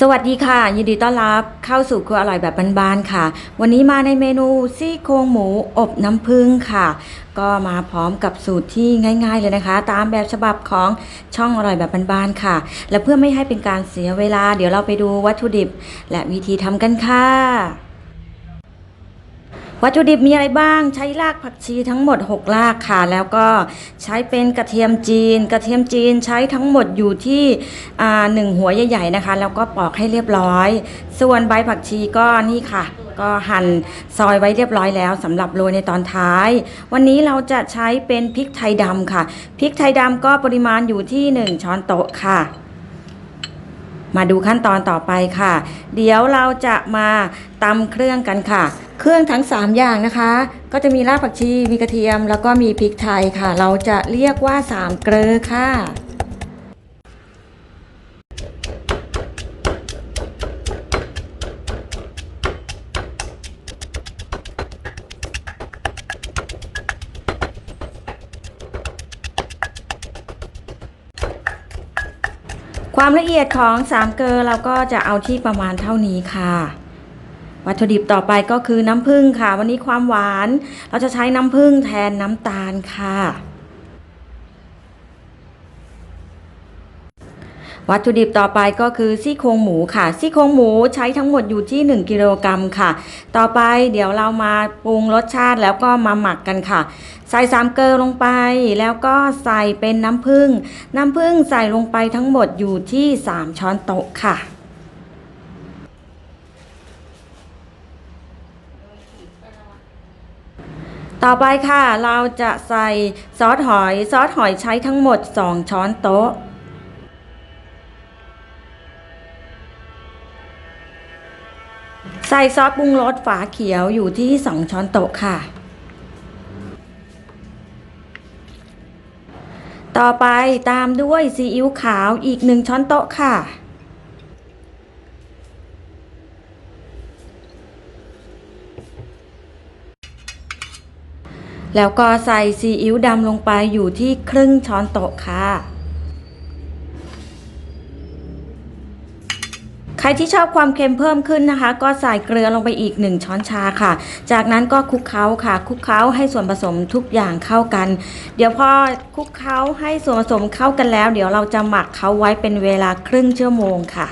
สวัสดีค่ะ ยินดีต้อนรับเข้าสู่ครัวอร่อยแบบบ้านๆค่ะ วันนี้มาในเมนูซี่โครงหมูอบน้ำผึ้งค่ะ ก็มาพร้อมกับสูตรที่ง่าย ๆ เลยนะคะ ตามแบบฉบับของช่องอร่อยแบบบ้านๆค่ะ และเพื่อไม่ให้เป็นการเสียเวลา เดี๋ยวเราไปดูวัตถุดิบ และวิธีทำกันค่ะ วัตถุดิบมีอะไรบ้างใช้รากผักชีทั้งหมด 6 รากค่ะ แล้วก็ใช้เป็นกระเทียมจีน กระเทียมจีนใช้ทั้งหมดอยู่ที่หนึ่งหัวใหญ่ ๆนะคะ แล้วก็ปอกให้เรียบร้อย ส่วนใบผักชีก็นี่ค่ะ ก็หั่นซอยไว้เรียบร้อยแล้วสำหรับโรยในตอนท้าย วันนี้เราจะใช้เป็นพริกไทยดำค่ะพริกไทยดำก็ปริมาณอยู่ที่ 1 ช้อนโต๊ะค่ะมาดูขั้นตอนต่อไปค่ะ เดี๋ยวเราจะมาตำเครื่องกันค่ะ เครื่องทั้ง 3 อย่างนะคะ ก็จะมีรากผักชี มีกระเทียม แล้วก็มีพริกไทยค่ะ เราจะเรียกว่า 3 เกลือค่ะความละเอียดของ3เกลือเราก็จะเอาที่ประมาณเท่านี้ค่ะ วัตถุดิบต่อไปก็คือน้ำผึ้งค่ะ วันนี้ความหวาน เราจะใช้น้ำผึ้งแทนน้ำตาลค่ะวัตถุดิบต่อไปก็คือซี่โครงหมูค่ะ ซี่โครงหมูใช้ทั้งหมดอยู่ที่ 1 กิโลกรัมค่ะ ต่อไปเดี๋ยวเรามาปรุงรสชาติแล้วก็มาหมักกันค่ะ ใส่สามเกลือลงไป แล้วก็ใส่เป็นน้ำผึ้งน้ำผึ้งใส่ลงไปทั้งหมดอยู่ที่ 3 ช้อนโต๊ะค่ะ ต่อไปค่ะ เราจะใส่ซอสหอยซอสหอยใช้ทั้งหมด 2 ช้อนโต๊ะ ใส่ซอสปรุงรสฝาเขียวอยู่ที่ 2 ช้อนโต๊ะค่ะ ต่อไปตามด้วยซีอิ๊วขาวอีก 1 ช้อนโต๊ะค่ะ แล้วก็ใส่ซีอิ๊วดำลงไปอยู่ที่ครึ่งช้อนโต๊ะค่ะ ใครที่ชอบความเค็มเพิ่มขึ้นนะคะ ก็ใส่เกลือลงไปอีก 1 ช้อนชาค่ะ จากนั้นก็คลุกเคล้าค่ะคลุกเคล้าให้ส่วนผสมทุกอย่างเข้ากัน เดี๋ยวพอคลุกเคล้าให้ส่วนผสมเข้ากันแล้ว เดี๋ยวเราจะหมักเขาไว้เป็นเวลาครึ่งชั่วโมงค่ะ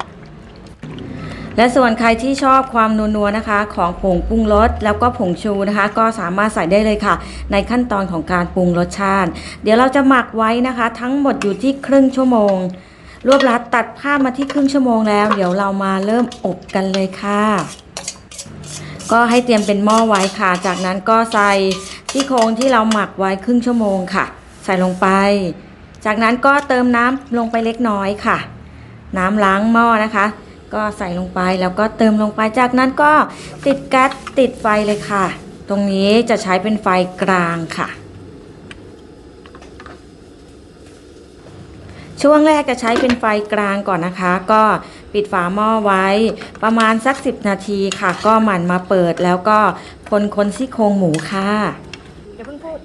และส่วนใครที่ชอบความนัวๆนะคะ ของผงปรุงรสแล้วก็ผงชูนะคะ ก็สามารถใส่ได้เลยค่ะ ในขั้นตอนของการปรุงรสชาติ เดี๋ยวเราจะหมักไว้นะคะ ทั้งหมดอยู่ที่ครึ่งชั่วโมง รวบรัดตัดภาพมาที่ครึ่งชั่วโมงแล้ว เดี๋ยวเรามาเริ่มอบกันเลยค่ะ ก็ให้เตรียมเป็นหม้อไว้ค่ะ จากนั้นก็ใส่ที่โครงที่เราหมักไว้ครึ่งชั่วโมงค่ะ ใส่ลงไป จากนั้นก็เติมน้ำลงไปเล็กน้อยค่ะ น้ำล้างหม้อนะคะ ก็ใส่ลงไปแล้วก็เติมลงไปจากนั้นก็ติดแก๊สติดไฟเลยค่ะ ตรงนี้จะใช้เป็นไฟกลางค่ะ ช่วงแรกจะใช้เป็นไฟกลางก่อนนะคะ ก็ปิดฝาหม้อไว้ประมาณสัก 10 นาทีค่ะ ก็หมั่นมาเปิดแล้วก็คนคนซี่โครงหมูค่ะอย่าเพิ่งพูด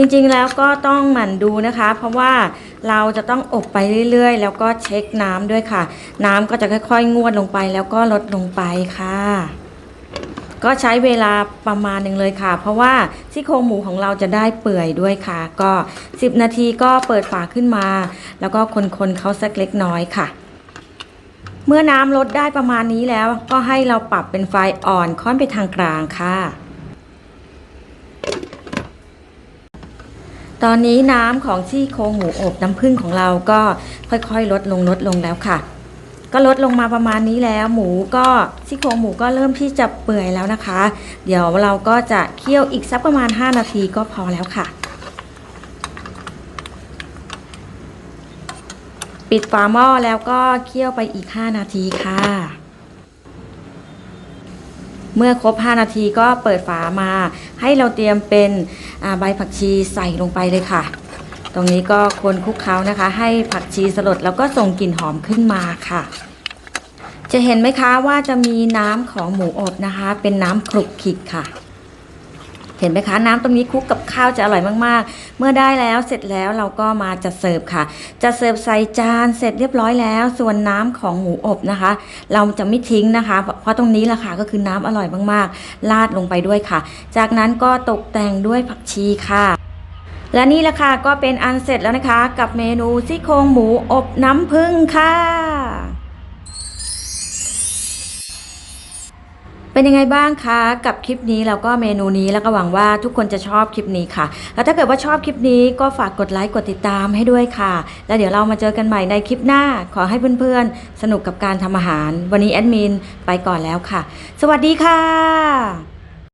จริงๆแล้วก็ต้องหมั่นดูนะคะ เพราะว่าเราจะต้องอบไปเรื่อยๆ แล้วก็เช็คน้ำด้วยค่ะ น้ำก็จะค่อยๆ งวดลงไปแล้วก็ลดลงไปค่ะ ก็ใช้เวลาประมาณหนึ่งเลยค่ะ เพราะว่าซี่โครงหมูของเราจะได้เปื่อยด้วยค่ะ ก็ 10 นาทีก็เปิดฝาขึ้นมา แล้วก็คนๆเขาสักเล็กน้อยค่ะเมื่อน้ำลดได้ประมาณนี้แล้วก็ให้เราปรับเป็นไฟอ่อนค่อนไปทางกลางค่ะ ตอนนี้น้ำของซี่โครงหมูอบน้ำผึ้งของเราก็ค่อยๆ ลดลงลดลงแล้วค่ะ ก็ลดลงมาประมาณนี้แล้ว หมูก็ซี่โครงหมูก็เริ่มที่จะเปื่อยแล้วนะคะ เดี๋ยวเราก็จะเคี่ยวอีกสักประมาณ 5 นาทีก็พอแล้วค่ะ ปิดฝาหม้อแล้วก็เคี่ยวไปอีก 5 นาทีค่ะ เมื่อครบ 5 นาทีก็เปิดฝามา ให้เราเตรียมเป็นใบผักชีใส่ลงไปเลยค่ะ ตรงนี้ก็คนคลุกเคล้านะคะ ให้ผักชีสลดแล้วก็ส่งกลิ่นหอมขึ้นมาค่ะ จะเห็นไหมคะว่าจะมีน้ำของหมูอบนะคะ เป็นน้ำคลุกคลิกค่ะ เห็นไหมคะ น้ำตรงนี้คลุกกับข้าวจะอร่อยมากๆ เมื่อได้แล้วเสร็จแล้วเราก็มาจัดเสิร์ฟค่ะจะเสิร์ฟใส่จานเสร็จเรียบร้อยแล้ว ส่วนน้ำของหมูอบนะคะ เราจะไม่ทิ้งนะคะ เพราะตรงนี้แหละค่ะก็คือน้ำอร่อยมากๆราดลงไปด้วยค่ะ จากนั้นก็ตกแต่งด้วยผักชีค่ะและนี่แหละค่ะก็เป็นอันเสร็จแล้วนะคะ กับเมนูซี่โครงหมูอบน้ำผึ้งค่ะ เป็นยังไงบ้างคะกับคลิปนี้แล้วก็เมนูนี้แล้วก็หวังว่าทุกคนจะชอบคลิปนี้ค่ะ แล้วถ้าเกิดว่าชอบคลิปนี้ก็ฝากกดไลค์กดติดตามให้ด้วยค่ะ แล้วเดี๋ยวเรามาเจอกันใหม่ในคลิปหน้าขอให้เพื่อนๆ สนุกกับการทำอาหาร วันนี้แอดมินไปก่อนแล้วค่ะ สวัสดีค่ะ